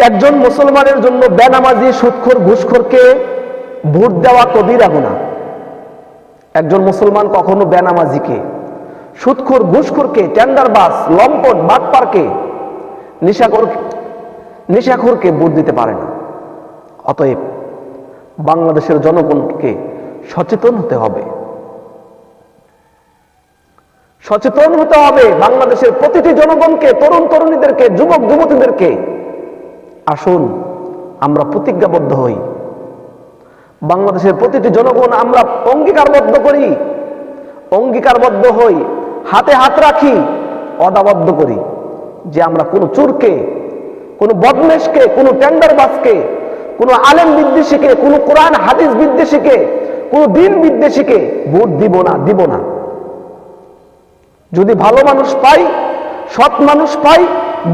একজন মুসলমানের জন্য বেনামাজি, সুৎখোর, ঘুষখোরকে ভোট দেওয়া কবিরা গুণা একজন মুসলমান কখনো বেনামাজিকে, সুৎখোর, ঘুষখোরকে, টেন্ডারবাস, লম্পট, বাটপারকে, নিশাখোর, নিশাখোরকে ভোট দিতে পারে না। অতএব বাংলাদেশের জনগণকে সচেতন হতে হবে। সচেতন হতে হবে বাংলাদেশের প্রতিটি জনগণকে, তরুণ তরুণীদেরকে, যুবক, যুবতীদেরকে। আসুন, আমরা প্রতিজ্ঞাবদ্ধ হই। বাংলাদেশের প্রতিটি জনগণ আমরা অঙ্গীকারবদ্ধ করি, অঙ্গীকারবদ্ধ হই, হাতে হাত রাখি, অদাবদ্ধ করি যে আমরা কোনো চোরকে, কোনো বদমেশকে, কোনো টেন্ডারবাজকে কোনো আলেম বিদ্বেষীকে, কোনো কোরআন, হাদিস বিদ্বেষীকে, কোনো দিন বিদ্বেষীকে ভোট দিব না দিব না। যদি ভালো মানুষ পাই, সৎ মানুষ পাই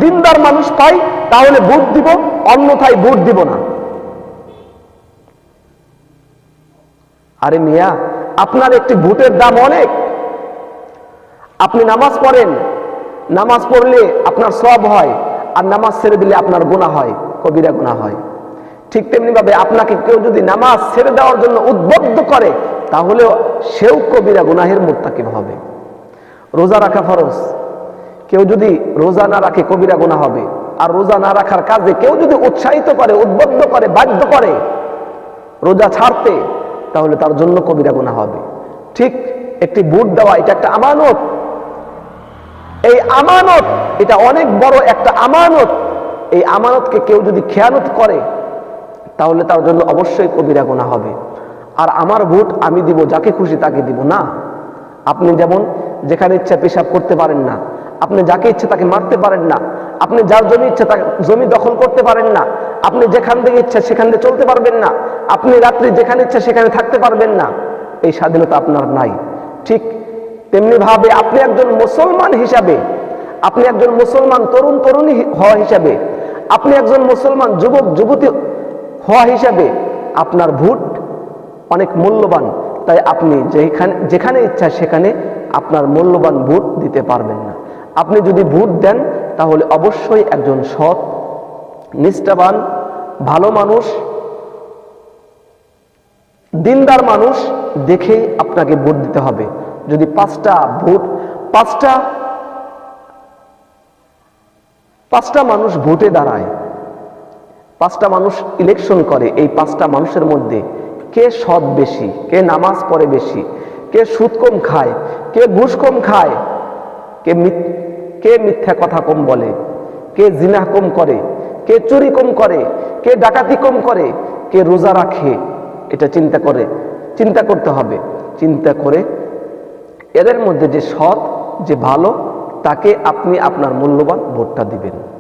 দিনদার মানুষ পাই, তাহলে ভোট দিব, অন্যথায় ভোট দিব না। আরে মিয়া, আপনার একটি ভোটের দাম অনেক। আপনি নামাজ পড়েন, নামাজ পড়লে আপনার সব হয়, আর নামাজ ছেড়ে দিলে আপনার গুণা হয়, কবিরা গুণা হয়। ঠিক তেমনি ভাবে আপনাকে কেউ যদি নামাজ ছেড়ে দেওয়ার জন্য উদ্বুদ্ধ করে, তাহলেও সেও কবিরা গুনাহের মোত্তাকিব হবে। রোজা রাখা ফরজ। কেউ যদি রোজা না রাখে কবিরা গুণা হবে। আর রোজা না রাখার কাজে কেউ যদি উৎসাহিত করে, উদ্বুদ্ধ করে, বাধ্য করে রোজা ছাড়তে, তাহলে তার জন্য কবিরা গুণা হবে। ঠিক একটি বুট দেওয়া, এটা একটা আমানত। এই আমানত, এটা অনেক বড় একটা আমানত। এই আমানতকে কেউ যদি খেয়ানত করে, তাহলে তার জন্য অবশ্যই কবিরা গুণা হবে। আর আমার ভোট আমি দিব, যাকে খুশি তাকে দিব। না, আপনি যেমন যেখানে ইচ্ছা পেশাব করতে পারেন না আপনি যাকে ইচ্ছে তাকে মারতে পারেন না। আপনি যার জমি ইচ্ছে তাকে, জমি দখল করতে পারেন না। আপনি যেখান থেকে ইচ্ছা সেখান থেকে চলতে পারবেন না। আপনি রাত্রি যেখানে ইচ্ছা সেখানে থাকতে পারবেন না। এই স্বাধীনতা আপনার নাই। ঠিক তেমনি ভাবে আপনি একজন মুসলমান হিসাবে, আপনি একজন মুসলমান তরুণ তরুণী হওয়া হিসাবে, আপনি একজন মুসলমান যুবক যুবতী হওয়া হিসাবে আপনার ভোট অনেক মূল্যবান। তাই আপনি যেখানে যেখানে ইচ্ছা সেখানে আপনার মূল্যবান ভোট দিতে পারবেন না। আপনি যদি ভোট দেন, তাহলে অবশ্যই একজন সৎ, নিষ্ঠাবান, ভালো মানুষ, দিনদার মানুষ দেখেই আপনাকে ভোট দিতে হবে। যদি পাঁচটা ভোট, পাঁচটা পাঁচটা মানুষ ভোটে দাঁড়ায়, পাঁচটা মানুষ ইলেকশন করে, এই পাঁচটা মানুষের মধ্যে কে সৎ বেশি, কে নামাজ পড়ে বেশি, কে সুদ কম খায়, কে ঘুষ কম খায়, কে কে মিথ্যা কথা কম বলে? কে জিনা কম করে? কে চুরি কম করে? কে ডাকাতি কম করে? কে রোজা রাখে? এটা চিন্তা করে, চিন্তা করতে হবে। চিন্তা করে এদের মধ্যে যে সৎ, যে ভালো, তাকে আপনি আপনার মূল্যবান ভোটটা দিবেন।